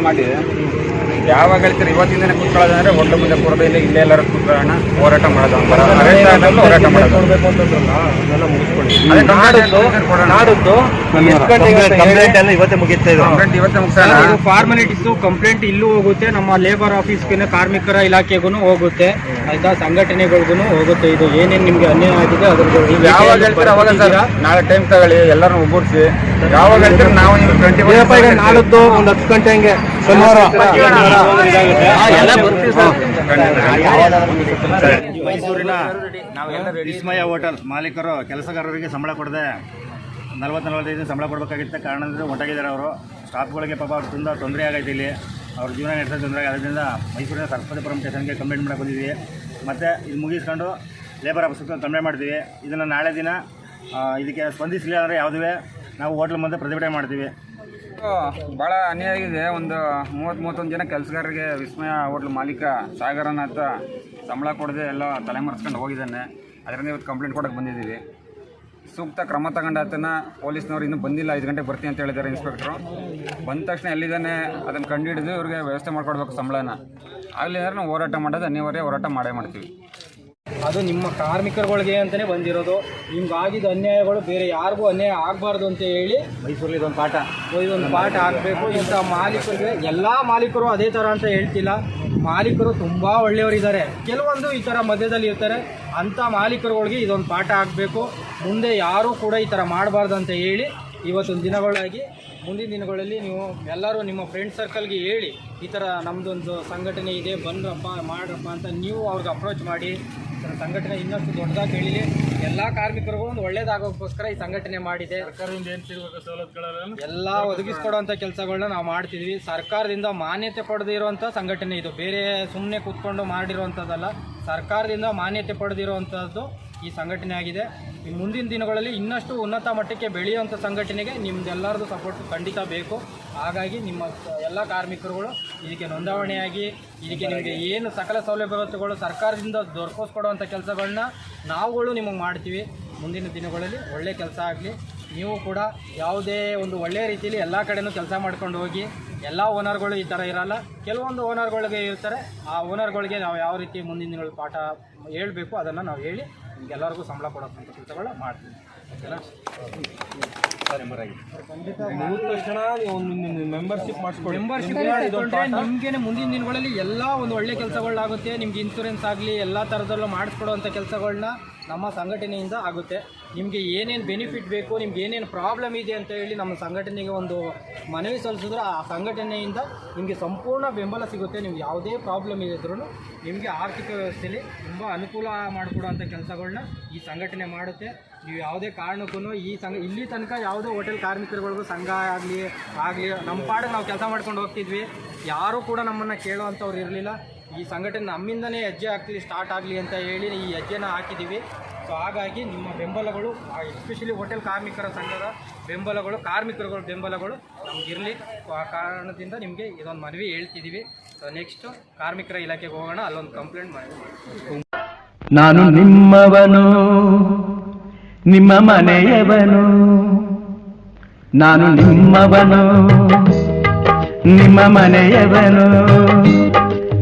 ಮಾಡಿ ಯಾವಾಗ ಹೇಳ್ತೀರಿ ಇವತ್ತಿಂದ ದಿನ ಕುತ್ಕೊಳ್ಳೋದಂದ್ರೆ ಹೋಟ್ಲು ಮುಂದೆ ಕೂರೋದು ಇಲ್ಲ ಇಲ್ಲೇ ಎಲ್ಲರೂ ಕುತ್ಕೊಳ್ಳೋಣ ಹೋರಾಟ ಮಾಡೋದು ಹೋರಾಟ ಮಾಡೋದು. ಎಲ್ಲ ಇವತ್ತೇ ಇದು ಫಾರ್ಮಾಲಿಟೀಸ್ ಕಂಪ್ಲೇಂಟ್ ಇಲ್ಲೂ ಹೋಗುತ್ತೆ. ನಮ್ಮ ಲೇಬರ್ ಆಫೀಸ್ಗೆ ಕಾರ್ಮಿಕರ ಇಲಾಖೆಗೂ ಹೋಗುತ್ತೆ. ಆಯ್ತಾ? ಸಂಘಟನೆಗಳಿಗೂ ಹೋಗುತ್ತೆ ಇದು. ಏನೇನು ನಿಮ್ಗೆ ಅನ್ಯಾಯ ಆಗಿದೆ ಅದ್ರ ನೀವು ಯಾವಾಗ ಹೇಳ್ತೀರ? ಅವಾಗ ಸರ್ ನಾಳೆ ಟೈಮ್ ತಗೊಳ್ಳಿ. ಎಲ್ಲರೂ ಒಗ್ಗೂಡಿಸಿ. ಯಾವಾಗ ಹೇಳ್ತೀರ? ನಾವು ಟ್ವೆಂಟಿ ಒಂದು ಹತ್ತು ಗಂಟೆ ಹಂಗೆ. ಶನಿವಾರ. ಮೈಸೂರಿನ ವಿಸ್ಮಯ ಹೋಟೆಲ್ ಮಾಲೀಕರು ಕೆಲಸಗಾರರಿಗೆ ಸಂಬಳ ಕೊಡದೆ ನಲ್ವತ್ತು ನಲ್ವತ್ತೈದು ದಿನ ಸಂಬಳ ಕೊಡಬೇಕಾಗಿದ್ದ ಅಂದರೆ ಹೊಂಟಾಗಿದ್ದಾರೆ ಅವರು. ಸ್ಟಾಫ್ಗಳಿಗೆ ಪಾಪ ಅವ್ರು ತುಂಬ ತೊಂದರೆ ಆಗೈತೆ ಇಲ್ಲಿ. ಅವ್ರ ಜೀವನ ನಡೆಸೋ ತೊಂದರೆ ಆಗೋದ್ರಿಂದ ಮೈಸೂರಿನ ಸರ್ಪತಿಪುರಂ ಸ್ಟೇಷನ್ಗೆ ಕಂಪ್ಲೇಂಟ್ ಮಾಡಕ್ಕೆ ಬಂದಿದ್ವಿ ಮತ್ತು ಇದು ಮುಗಿಸ್ಕೊಂಡು ಲೇಬರ್ ಆಫೀಸ್ ಕಂಪ್ಲೇಂಟ್ ಮಾಡ್ತೀವಿ. ಇದನ್ನು ನಾಳೆ ದಿನ ಇದಕ್ಕೆ ಸ್ಪಂದಿಸಲಿಲ್ಲ ಅಂದರೆ ಯಾವುದೇ ನಾವು ಹೋಟ್ಲ್ ಮುಂದೆ ಪ್ರತಿಭಟನೆ ಮಾಡ್ತೀವಿ. ಭಾಳ ಅನ್ಯಾಯ ಆಗಿದೆ. ಒಂದು ಮೂವತ್ತು, ಮೂವತ್ತೊಂದು ಜನ ಕೆಲಸಗಾರರಿಗೆ ವಿಸ್ಮಯ ಹೋಟ್ಲ್ ಮಾಲೀಕ ಅಂತ ಸಂಬಳ ಕೊಡದೆ ಎಲ್ಲ ತಲೆಮರೆಸ್ಕೊಂಡು ಹೋಗಿದ್ದಾನೆ. ಅದರಿಂದ ಇವತ್ತು ಕಂಪ್ಲೇಂಟ್ ಕೊಡಕ್ಕೆ ಬಂದಿದ್ದೀವಿ. ಸೂಕ್ತ ಕ್ರಮ ತಗೊಂಡು ಆತನ ಪೊಲೀಸ್ನವ್ರು ಇನ್ನೂ ಬಂದಿಲ್ಲ. ಐದು ಗಂಟೆಗೆ ಬರ್ತೀನಿ ಅಂತ ಹೇಳಿದ್ದಾರೆ ಇನ್ಸ್ಪೆಕ್ಟ್ರು. ಬಂದ ತಕ್ಷಣ ಎಲ್ಲಿದ್ದಾನೆ, ಅದನ್ನು ಕಂಡುಹಿಡಿದು ಇವ್ರಿಗೆ ವ್ಯವಸ್ಥೆ ಮಾಡಿಕೊಡ್ಬೇಕು ಸಂಬಳನ. ಆಗಲಿ ಅಂದರೆ ನಾವು ಹೋರಾಟ ಮಾಡೋದು ಅನಿವಾರ್ಯ. ಹೋರಾಟ ಮಾಡೇ ಮಾಡ್ತೀವಿ. ಅದು ನಿಮ್ಮ ಕಾರ್ಮಿಕರುಗಳಿಗೆ ಅಂತಲೇ ಬಂದಿರೋದು. ನಿಮ್ಗೆ ಆಗಿದ್ದ ಅನ್ಯಾಯಗಳು ಬೇರೆ ಯಾರಿಗೂ ಅನ್ಯಾಯ ಆಗಬಾರ್ದು ಅಂತ ಹೇಳಿ ಮೈಸೂರಲ್ಲಿ ಇದೊಂದು ಪಾಠ. ಇದೊಂದು ಪಾಠ ಆಗಬೇಕು ಇಂಥ ಮಾಲೀಕರಿಗೆ ಎಲ್ಲ ಮಾಲೀಕರು ಅದೇ ಥರ ಅಂತ ಹೇಳ್ತಿಲ್ಲ. ಮಾಲೀಕರು ತುಂಬ ಒಳ್ಳೆಯವರಿದ್ದಾರೆ. ಕೆಲವೊಂದು ಈ ಥರ ಮಧ್ಯದಲ್ಲಿ ಇರ್ತಾರೆ. ಅಂಥ ಮಾಲೀಕರುಗಳಿಗೆ ಇದೊಂದು ಪಾಠ ಆಗಬೇಕು ಮುಂದೆ ಯಾರೂ ಕೂಡ ಈ ಥರ ಮಾಡಬಾರ್ದು ಅಂತ ಹೇಳಿ ಇವತ್ತೊಂದು ದಿನಗಳಾಗಿ ಮುಂದಿನ ದಿನಗಳಲ್ಲಿ ನೀವು ಎಲ್ಲರೂ ನಿಮ್ಮ ಫ್ರೆಂಡ್ ಸರ್ಕಲ್ಗೆ ಹೇಳಿ ಈ ಥರ ನಮ್ಮದೊಂದು ಸಂಘಟನೆ ಇದೆ ಬಂದ್ರಪ್ಪ ಮಾಡ್ರಪ್ಪ ಅಂತ ನೀವು ಅವ್ರಿಗೆ ಅಪ್ರೋಚ್ ಮಾಡಿ ಸಂಘಟನೆ ಇನ್ನಷ್ಟು ದೊಡ್ಡದಾಗಿ ಬೆಳೀಲಿ ಎಲ್ಲ ಕಾರ್ಮಿಕರಿಗೂ ಒಂದು ಒಳ್ಳೇದಾಗೋಕ್ಕೋಸ್ಕರ ಈ ಸಂಘಟನೆ ಮಾಡಿದೆ. ಎಲ್ಲ ಒದಗಿಸ್ಕೊಡುವಂಥ ಕೆಲಸಗಳನ್ನ ನಾವು ಮಾಡ್ತಿದ್ವಿ. ಸರ್ಕಾರದಿಂದ ಮಾನ್ಯತೆ ಪಡೆದಿರುವಂಥ ಸಂಘಟನೆ ಇದು. ಬೇರೆ ಸುಮ್ಮನೆ ಕೂತ್ಕೊಂಡು ಮಾಡಿರುವಂಥದ್ದಲ್ಲ ಸರ್ಕಾರದಿಂದ ಮಾನ್ಯತೆ ಪಡೆದಿರುವಂಥದ್ದು ಈ ಸಂಘಟನೆ ಆಗಿದೆ. ಈ ಮುಂದಿನ ದಿನಗಳಲ್ಲಿ ಇನ್ನಷ್ಟು ಉನ್ನತ ಮಟ್ಟಕ್ಕೆ ಬೆಳೆಯುವಂಥ ಸಂಘಟನೆಗೆ ನಿಮ್ದೆಲ್ಲರದು ಸಪೋರ್ಟ್ ಖಂಡಿತ ಬೇಕು. ಹಾಗಾಗಿ ನಿಮ್ಮ ಎಲ್ಲ ಕಾರ್ಮಿಕರುಗಳು ಇದಕ್ಕೆ ನೋಂದಾವಣೆಯಾಗಿ, ಇದಕ್ಕೆ ನಿಮಗೆ ಏನು ಸಕಲ ಸೌಲಭ್ಯಗಳು ಸರ್ಕಾರದಿಂದ ದೊರಕಿಸ್ಕೊಡುವಂಥ ಕೆಲಸಗಳನ್ನ ನಾವುಗಳು ನಿಮಗೆ ಮಾಡ್ತೀವಿ. ಮುಂದಿನ ದಿನಗಳಲ್ಲಿ ಒಳ್ಳೆ ಕೆಲಸ ಆಗಲಿ. ನೀವು ಕೂಡ ಯಾವುದೇ ಒಂದು ಒಳ್ಳೆಯ ರೀತಿಯಲ್ಲಿ ಎಲ್ಲ ಕಡೆನೂ ಕೆಲಸ ಮಾಡ್ಕೊಂಡು ಹೋಗಿ, ಎಲ್ಲ ಓನರ್ಗಳು ಈ ಥರ ಇರಲ್ಲ. ಕೆಲವೊಂದು ಓನರ್ಗಳಿಗೆ ಇರ್ತಾರೆ. ಆ ಓನರ್ಗಳಿಗೆ ನಾವು ಯಾವ ರೀತಿ ಮುಂದಿನ ದಿನಗಳ ಪಾಠ ಹೇಳಬೇಕು ಅದನ್ನು ನಾವು ಹೇಳಿ ನಿಮ್ಗೆಲ್ಲರಿಗೂ ಸಂಬಳ ಕೊಡೋಕ್ಕಂಥ ಕೆಲಸಗಳನ್ನ ಮಾಡ್ತೀನಿ. ಓಕೆನಾ? ಮುಗಿದ ತಕ್ಷಣ ನೀವು ಒಂದು ಮೆಂಬರ್ಶಿಪ್ ಮಾಡಿಸ್ಕೊಳ್ಳಿ ಮೆಂಬರ್ಶಿಪ್ ನಿಮ್ಗೇನೆ ಮುಂದಿನ ದಿನಗಳಲ್ಲಿ ಎಲ್ಲ ಒಂದು ಒಳ್ಳೆ ಕೆಲಸಗಳಾಗುತ್ತೆ. ನಿಮ್ಗೆ ಇನ್ಸೂರೆನ್ಸ್ ಆಗಲಿ ಎಲ್ಲ ಥರದಲ್ಲೂ ಮಾಡಿಸ್ಕೊಡುವಂಥ ಕೆಲಸಗಳನ್ನ ನಮ್ಮ ಸಂಘಟನೆಯಿಂದ ಆಗುತ್ತೆ. ನಿಮಗೆ ಏನೇನು ಬೆನಿಫಿಟ್ ಬೇಕು, ನಿಮ್ಗೆ ಏನೇನು ಪ್ರಾಬ್ಲಮ್ ಇದೆ ಅಂತ ಹೇಳಿ ನಮ್ಮ ಸಂಘಟನೆಗೆ ಒಂದು ಮನವಿ ಸಲ್ಲಿಸಿದ್ರೆ ಆ ಸಂಘಟನೆಯಿಂದ ನಿಮಗೆ ಸಂಪೂರ್ಣ ಬೆಂಬಲ ಸಿಗುತ್ತೆ. ನಿಮ್ಗೆ ಯಾವುದೇ ಪ್ರಾಬ್ಲಮ್ ಇದ್ರೂ ನಿಮಗೆ ಆರ್ಥಿಕ ವ್ಯವಸ್ಥೆಯಲ್ಲಿ ತುಂಬ ಅನುಕೂಲ ಮಾಡಿಕೊಡುವಂಥ ಕೆಲಸಗಳನ್ನ ಈ ಸಂಘಟನೆ ಮಾಡುತ್ತೆ. ನೀವು ಯಾವುದೇ ಕಾರಣಕ್ಕೂ ಈ ಸಂಘ, ಇಲ್ಲಿ ತನಕ ಯಾವುದೇ ಹೋಟೆಲ್ ಕಾರ್ಮಿಕರುಗಳಿಗೂ ಸಂಘ ಆಗಲಿ ಆಗಲಿ, ನಮ್ಮ ಪಾಡಿಗೆ ನಾವು ಕೆಲಸ ಮಾಡ್ಕೊಂಡು ಹೋಗ್ತಿದ್ವಿ. ಯಾರೂ ಕೂಡ ನಮ್ಮನ್ನು ಕೇಳೋವಂಥವ್ರು ಇರಲಿಲ್ಲ. ಈ ಸಂಘಟನೆ ನಮ್ಮಿಂದನೇ ಹೆಜ್ಜೆ ಆಗ್ತೀವಿ ಸ್ಟಾರ್ಟ್ ಆಗಲಿ ಅಂತ ಹೇಳಿ ಈ ಹೆಜ್ಜೆನ ಹಾಕಿದ್ದೀವಿ ಸೊ ಹಾಗಾಗಿ ನಿಮ್ಮ ಬೆಂಬಲಗಳು ಎಸ್ಪೆಷಲಿ ಹೋಟೆಲ್ ಕಾರ್ಮಿಕರ ಸಂಘದ ಬೆಂಬಲಗಳು, ಕಾರ್ಮಿಕರುಗಳ ಬೆಂಬಲಗಳು ನಮಗಿರಲಿ. ಸೊ ಆ ಕಾರಣದಿಂದ ನಿಮಗೆ ಇದೊಂದು ಮನವಿ ಹೇಳ್ತಿದ್ದೀವಿ ಸೊ ನೆಕ್ಸ್ಟು ಕಾರ್ಮಿಕರ ಇಲಾಖೆಗೆ ಹೋಗೋಣ, ಅಲ್ಲೊಂದು ಕಂಪ್ಲೇಂಟ್ ಮಾಡಿ. ನಾನು ನಿಮ್ಮವನು, ನಿಮ್ಮ ಮನೆಯವನು. ನಾನು ನಿಮ್ಮವನು, ನಿಮ್ಮ ಮನೆಯವನು.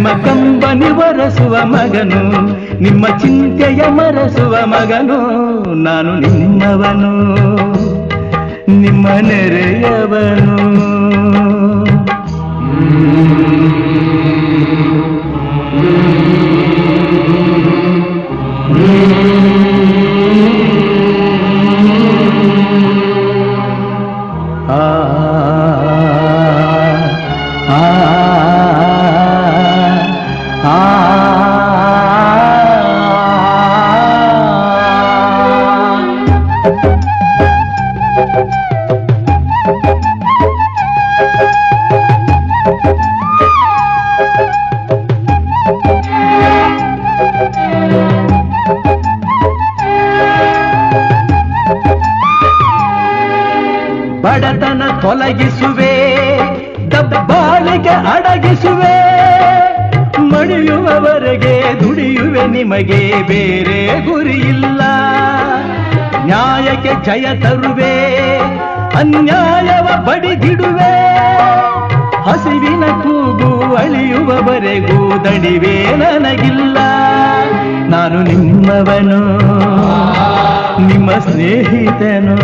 ನಿಮ್ಮ ಕಂಬನಿ ಒರೆಸುವ ಮಗನು ನಿಮ್ಮ ಚಿಂತೆಯ ಮರೆಸುವ ಮಗನು ನಾನು ನಿಮ್ಮವನು ನಿಮ್ಮ ನೆರೆಯವನು ಬಡತನ ತೊಲಗಿಸುವೆ, ದಬ್ಬಾಳಿಗೆ ಅಡಗಿಸುವೆ. ಮಡಿಯುವವರೆಗೆ ದುಡಿಯುವೆ ನಿಮಗೆ, ಬೇರೆ ಗುರಿಯಿಲ್ಲ ನ್ಯಾಯಕ್ಕೆ ಜಯ ತರುವೆ, ಅನ್ಯಾಯವ ಬಡಿದಿಡುವೆ. ಹಸಿವಿನ ಕೂಗು ಅಳಿಯುವವರೆಗೂ ದಣಿವೆ ನನಗಿಲ್ಲ. ನಾನು ನಿಮ್ಮವನು, ನಿಮ್ಮ ಸ್ನೇಹಿತನು.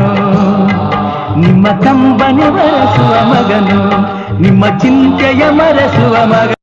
ನಿಮ್ಮ ಕಂಬನಿ ಮರೆಸುವ ಮಗನು ನಿಮ್ಮ ಚಿಂತೆಯ ಮರೆಸುವ ಮಗ